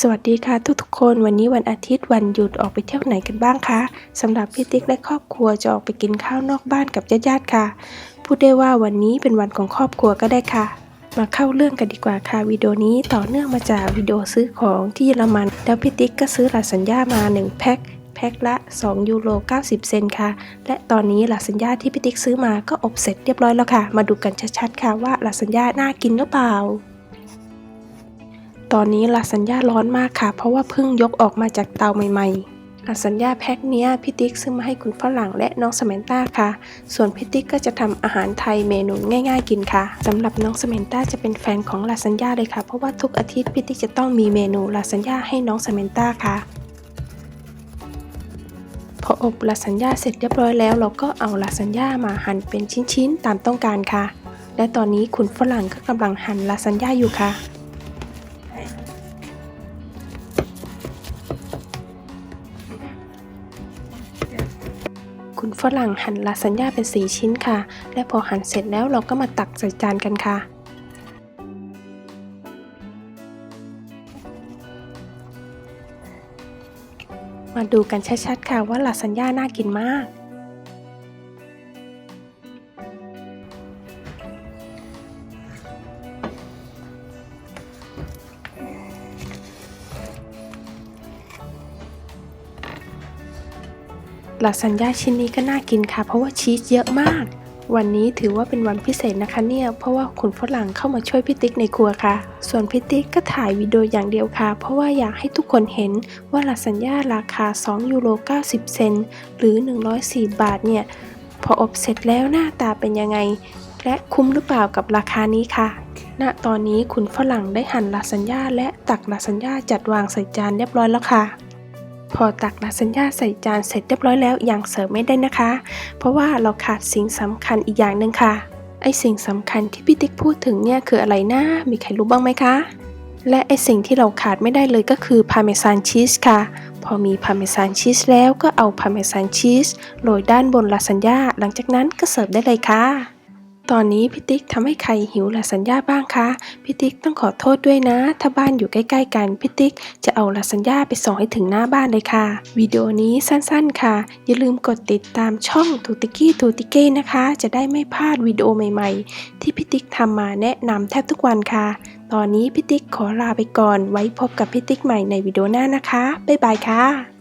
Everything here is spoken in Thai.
สวัสดีค่ะทุกๆคนวันนี้วันอาทิตย์วันหยุดออกไปเที่ยวไหนกันบ้างคะสำหรับพี่ติ๊กและครอบครัวจะออกไปกินข้าวนอกบ้านกับญาติๆค่ะ พูดได้ว่าวันนี้เป็นวันของครอบครัวก็ได้ค่ะ มาเข้าเรื่องกันดีกว่าค่ะวิดีโอนี้ต่อเนื่องมาจากวิดีโอซื้อของที่เยอรมัน แล้วพี่ติ๊กก็ซื้อลาสัญญามา 1 แพ็คแพ็คละ 2 ยูโร 90 เซนค่ะ และตอนนี้ลาสัญญาที่พี่ติ๊กซื้อมาก็อบเสร็จเรียบร้อยแล้วค่ะ มาดูกันชัดๆค่ะว่าลาสัญญาน่ากินหรือเปล่า ตอนนี้ลาสัญญาร้อนมากค่ะ เพราะว่าเพิ่งยกออกมาจากเตาใหม่ๆลาสัญญาแพ็คเนี้ยพี่ติ๊กซื้อมาให้คุณฝรั่งและน้องสแมนต้าค่ะ ส่วนพี่ติ๊กก็จะทำอาหารไทยเมนูง่าย ๆ กินค่ะสำหรับน้องสแมนต้าจะเป็นแฟนของลาสัญญาเลยค่ะ เพราะว่าทุกอาทิตย์พี่ติ๊กจะต้องมีเมนูลาสัญญาให้น้องสแมนต้าค่ะพออบลาสัญญาเสร็จเรียบร้อยแล้ว เราก็เอาลาสัญญามาหั่นเป็นชิ้นๆตามต้องการค่ะ และตอนนี้คุณฝรั่งก็กำลังหั่นลาสัญญาอยู่ค่ะ คุณฝรั่งหั่นลาซานญ่าเป็น 4 ชิ้นค่ะ และพอหั่นเสร็จแล้วเราก็มาตักใส่จานกันค่ะ มาดูกันชัดๆค่ะว่าลาซานญ่าน่ากินมาก ลาซานญ่าชิ้นนี้ก็น่ากินค่ะ เพราะว่าชีสเยอะมาก วันนี้ถือว่าเป็นวันพิเศษนะคะเนี่ยเพราะว่าคุณฝรั่งเข้ามาช่วยพี่ติ๊กในครัวค่ะ ส่วนพี่ติ๊กก็ถ่ายวิดีโออย่างเดียวค่ะ เพราะว่าอยากให้ทุกคนเห็นว่าลาซานญ่าราคา 2 ยูโร 90 เซนต์หรือ 104 บาทเนี่ยพออบเสร็จแล้วหน้าตาเป็นยังไง และคุ้มหรือเปล่ากับราคานี้ค่ะ ณตอนนี้คุณฝรั่งได้หั่นลาซานญ่าและตักลาซานญ่าจัดวางใส่จานเรียบร้อยแล้วค่ะ พอตักลาซานญ่าใส่จานเสร็จเรียบร้อยแล้วอย่างเสิร์ฟไม่ได้นะคะ เพราะว่าเราขาดสิ่งสำคัญอีกอย่างหนึ่งค่ะ ไอสิ่งสำคัญที่พี่ติ๊กพูดถึงเนี่ยคืออะไรนะ มีใครรู้บ้างไหมคะและไอสิ่งที่เราขาดไม่ได้เลยก็คือพาเมซานชีสค่ะ พอมีพาเมซานชีสแล้วก็เอาพาเมซานชีสโรยด้านบนลาซานญ่าหลังจากนั้นก็เสิร์ฟได้เลยค่ะ ตอนนี้พี่ติ๊กทำให้ใครหิวลาซานญ่าบ้างคะพี่ติ๊กต้องขอโทษด้วยนะ ถ้าบ้านอยู่ใกล้ ๆ กันพี่ติ๊กจะเอาลาซานญ่าไปส่งให้ถึงหน้าบ้านเลยค่ะวิดีโอนี้สั้นๆ ค่ะ อย่าลืมกดติดตามช่องทูติกี้ทูติเก้นะคะ จะได้ไม่พลาดวิดีโอใหม่ๆ ที่พี่ติ๊กทำมาแนะนำแทบทุกวันค่ะ ตอนนี้พี่ติ๊กขอลาไปก่อน ไว้พบกับพี่ติ๊กใหม่ในวิดีโอหน้านะคะบ๊ายบายค่ะ